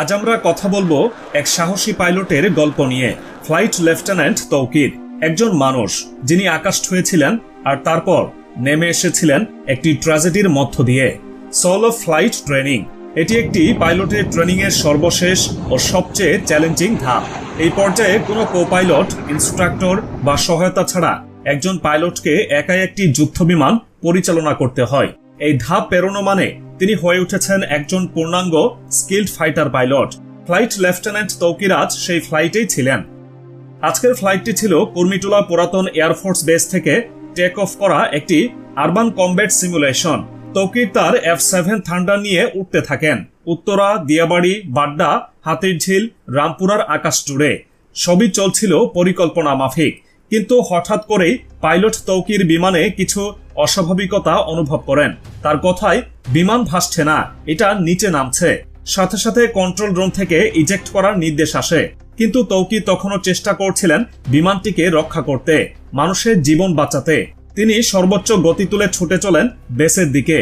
আজ আমরা কথা বলব এক সাহসী পাইলটের গল্প নিয়ে ফ্লাইট লেফটেন্যান্ট তৌকির, একজন মানুষ যিনি আকাশ ছুঁয়েছিলেন আর তারপর নেমে এসেছিলেন একটি ট্র্যাজেডির মধ্য দিয়ে। সল অফ ফ্লাইট ট্রেনিং এটি একটি পাইলটের ট্রেনিং এর সর্বশেষ ও সবচেয়ে চ্যালেঞ্জিং ধাপ। এই পর্যায়ে কোনো কো পাইলট ইনস্ট্রাক্টর বা সহায়তা ছাড়া একজন পাইলটকে একাই একটি যুদ্ধ বিমান পরিচালনা করতে হয়। এই ধাপ পেরোনো মানে তিনি হয়ে উঠেছেন একজন পূর্ণাঙ্গ skilled fighter pilot flight lieutenant তৌকিরাজ সেই ফ্লাইটেই ছিলেন। আজকের ফ্লাইটটি ছিল কুর্মিটোলা পুরাতন এয়ারফোর্স বেস থেকে টেক অফ করা একটি আরবান কমব্যাট সিমুলেশন তৌকির তার এফ সেভেন থান্ডার নিয়ে উঠতে থাকেন। উত্তরা, দিয়াবাড়ি, বাড্ডা হাতির ঝিল রামপুরার আকাশ জুড়ে। সবই চলছিল পরিকল্পনা মাফিক। কিন্তু হঠাৎ করেই পাইলট তৌকির বিমানে কিছু অস্বাভাবিকতা অনুভব করেন। তার কথায় বিমান ভাসছে না, এটা নিচে নামছে। সাথে সাথে কন্ট্রোল রুম থেকে ইজেক্ট করার নির্দেশ আসে। কিন্তু তৌকি তখনও চেষ্টা করছিলেন বিমানটিকে রক্ষা করতে, মানুষের জীবন বাঁচাতে। তিনি সর্বোচ্চ গতি তুলে ছুটে চলেন বেসের দিকে।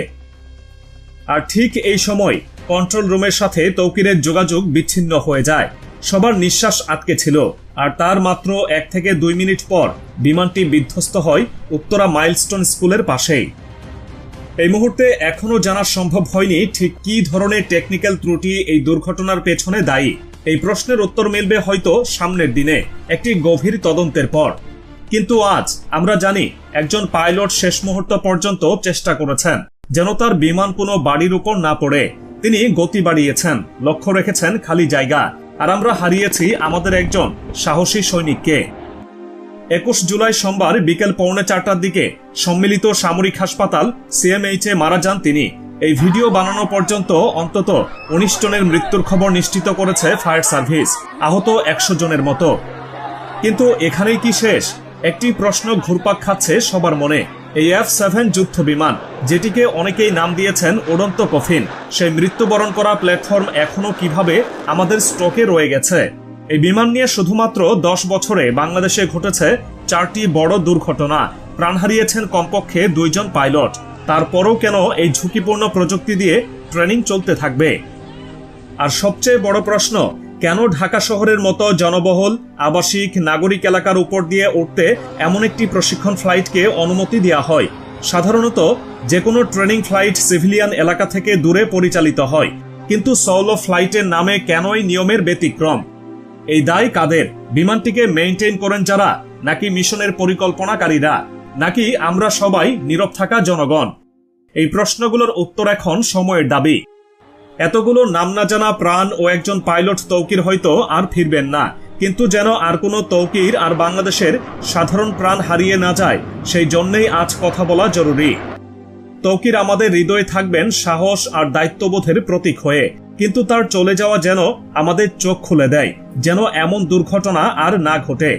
আর ঠিক এই সময় কন্ট্রোল রুমের সাথে তৌকিরের যোগাযোগ বিচ্ছিন্ন হয়ে যায়। সবার নিঃশ্বাস আটকে ছিল, আর তার মাত্র এক থেকে দুই মিনিট পর বিমানটি বিধ্বস্ত হয় উত্তরা মাইলস্টোন স্কুলের পাশেই। এই মুহূর্তে এখনও জানা সম্ভব হয়নি ঠিক কী ধরনের টেকনিক্যাল ত্রুটি এই দুর্ঘটনার পেছনে দায়ী। এই প্রশ্নের উত্তর মিলবে হয়তো সামনের দিনে, একটি গভীর তদন্তের পর। কিন্তু আজ আমরা জানি একজন পাইলট শেষ মুহূর্ত পর্যন্ত চেষ্টা করেছেন, যেন তার বিমান কোনো বাড়ির উপর না পড়ে। তিনি গতি বাড়িয়েছেন, লক্ষ্য রেখেছেন খালি জায়গা। আর আমরা হারিয়েছি আমাদের একজন সাহসী সৈনিককে। একুশ জুলাই সোমবার বিকেল পৌনে চারটার দিকে সম্মিলিত সামরিক হাসপাতাল সিএমএইচ এ মারা যান তিনি। এই ভিডিও বানানো পর্যন্ত অন্তত উনিশ জনের মৃত্যুর খবর নিশ্চিত করেছে ফায়ার সার্ভিস, আহত একশো জনের মতো। কিন্তু এখানেই কি শেষ? একটি প্রশ্ন ঘুরপাক খাচ্ছে সবার মনে। এই এফ সেভেন যুদ্ধ বিমান, যেটিকে অনেকেই নাম দিয়েছেন উড়ন্ত কফিন, সেই মৃত্যুবরণ করা প্ল্যাটফর্ম এখনও কীভাবে আমাদের স্টকে রয়ে গেছে? এই বিমান নিয়ে শুধুমাত্র দশ বছরে বাংলাদেশে ঘটেছে চারটি বড় দুর্ঘটনা। প্রাণ হারিয়েছেন কমপক্ষে দুইজন পাইলট। তারপরও কেন এই ঝুঁকিপূর্ণ প্রযুক্তি দিয়ে ট্রেনিং চলতে থাকবে? আর সবচেয়ে বড় প্রশ্ন, কেন ঢাকা শহরের মতো জনবহুল, আবাসিক, নাগরিক এলাকার উপর দিয়ে উঠতে এমন একটি প্রশিক্ষণ ফ্লাইটকে অনুমতি দেওয়া হয়? সাধারণত যে কোনো ট্রেনিং ফ্লাইট সিভিলিয়ান এলাকা থেকে দূরে পরিচালিত হয়। কিন্তু সৌলো ফ্লাইটের নামে কেনই নিয়মের ব্যতিক্রম? এই দায় কাদের? বিমানটিকে মেইনটেইন করেন যারা? নাকি মিশনের পরিকল্পনাকারীরা? নাকি আমরা সবাই নীরব থাকা জনগণ? এই প্রশ্নগুলোর উত্তর এখন সময়ের দাবি। এতগুলো নাম না জানা প্রাণ ও একজন পাইলট তৌকির হয়তো আর ফিরবেন না। কিন্তু যেন আর কোনো তৌকির আর বাংলাদেশের সাধারণ প্রাণ হারিয়ে না যায়, সেই জন্যই আজ কথা বলা জরুরি। তৌকির আমাদের হৃদয়ে থাকবেন সাহস আর দায়িত্ববোধের প্রতীক হয়ে। কিন্তু তার চলে যাওয়া যেন আমাদের চোখ খুলে দেয়, যেন এমন দুর্ঘটনা আর না ঘটে।